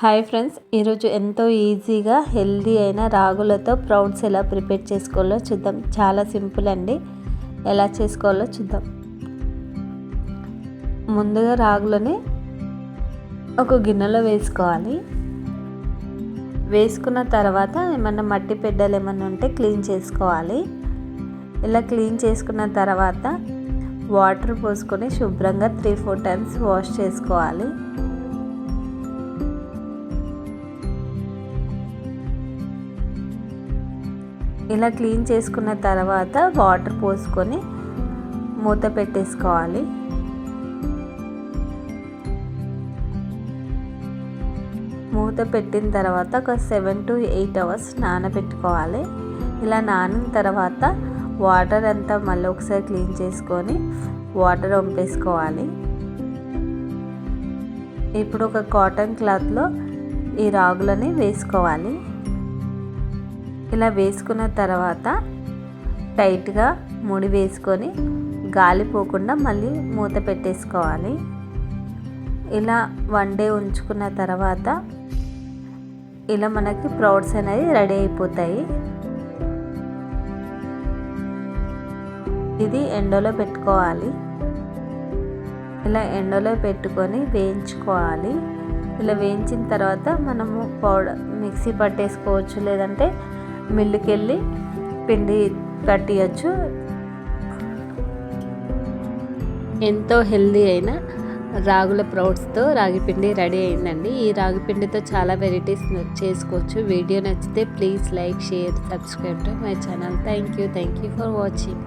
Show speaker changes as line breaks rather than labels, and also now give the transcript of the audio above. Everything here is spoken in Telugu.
హాయ్ ఫ్రెండ్స్ ఈరోజు ఎంతో ఈజీగా హెల్దీ అయిన రాగులతో ప్రౌడ్స్ ఎలా ప్రిపేర్ చేసుకోవాలో చూద్దాం. చాలా సింపుల్ అండి. ఎలా చేసుకోవాలో చూద్దాం. ముందుగా రాగులని ఒక గిన్నెలో వేసుకోవాలి. వేసుకున్న తర్వాత ఏమన్నా మట్టి పెడ్డలు ఏమన్నా ఉంటే క్లీన్ చేసుకోవాలి. ఇలా క్లీన్ చేసుకున్న తర్వాత వాటర్ పోసుకొని శుభ్రంగా త్రీ ఫోర్ టైమ్స్ వాష్ చేసుకోవాలి. ఇలా క్లీన్ చేసుకున్న తర్వాత వాటర్ పోసుకొని మూత పెట్టేసుకోవాలి. మూత పెట్టిన తర్వాత ఒక సెవెన్ టు ఎయిట్ అవర్స్ నానబెట్టుకోవాలి. ఇలా నానిన తర్వాత వాటర్ అంతా మళ్ళీ ఒకసారి క్లీన్ చేసుకొని వాటర్ వంపేసుకోవాలి. ఇప్పుడు ఒక కాటన్ క్లాత్లో ఈ రాగులని వేసుకోవాలి. ఇలా వేసుకున్న తర్వాత టైట్గా ముడి వేసుకొని గాలి పోకుండా మళ్ళీ మూత పెట్టేసుకోవాలి. ఇలా వన్ డే ఉంచుకున్న తర్వాత ఇలా మనకి ప్రౌడ్స్ అనేది రెడీ అయిపోతాయి. ఇది ఎండలో పెట్టుకోవాలి. ఇలా ఎండలో పెట్టుకొని వేయించుకోవాలి. ఇలా వేయించిన తర్వాత మనము పౌడర్ మిక్సీ పట్టేసుకోవచ్చు లేదంటే మిల్లుకి వెళ్ళి పిండి కట్టియచ్చు. ఎంతో హెల్దీ అయిన రాగుల ప్రౌడ్స్తో రాగి పిండి రెడీ అయిందండి. ఈ రాగి పిండితో చాలా వెరైటీస్ చేసుకోవచ్చు. వీడియో నచ్చితే please like share subscribe to my channel. Thank you thank you for watching.